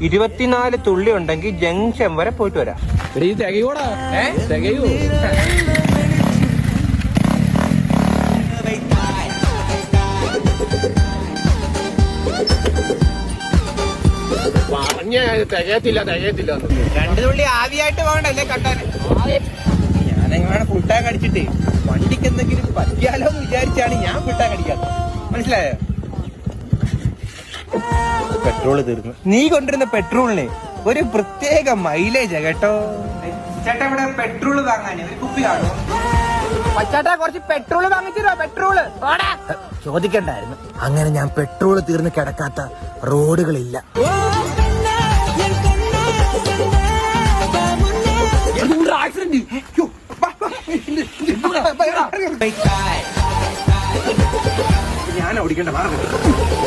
ഇരുപത്തിനാല് തുള്ളി ഉണ്ടെങ്കിൽ ജംഗ്ഷൻ വരെ പോയിട്ട് വരാം. എടീ തികയോടാ. തികയോ. പറഞ്ഞ തികയത്തില്ല തികയത്തില്ല. രണ്ടു തുള്ളി ആവിയായിട്ട് പോകണ്ടല്ലേ കട്ടാൻ? ഞാനെങ്ങനെ ഫുട്ടാൻ കടിച്ചിട്ട് വണ്ടിക്ക് എന്തെങ്കിലും പറ്റിയാലോ വിചാരിച്ചാണ് ഞാൻ ഫുട്ടാൻ കടിക്കാത്തത്. മനസ്സിലായോ? പെട്രോൾ തീർന്നു. നീ കൊണ്ടിരുന്ന പെട്രോളിന് ഒരു പ്രത്യേക മൈലേജ് കേട്ടോ? ചേട്ടാ ഇവിടെ പെട്രോൾ വാങ്ങാൻ ഒരു കുപ്പി കുറച്ച് പെട്രോൾ വാങ്ങിച്ചിരോ പെട്രോൾ. ചോദിക്കണ്ടായിരുന്നു. അങ്ങനെ ഞാൻ പെട്രോൾ തീർന്ന് കിടക്കാത്ത റോഡുകളില്ല. ഞാൻ ഓടിക്കേണ്ട മാർഗം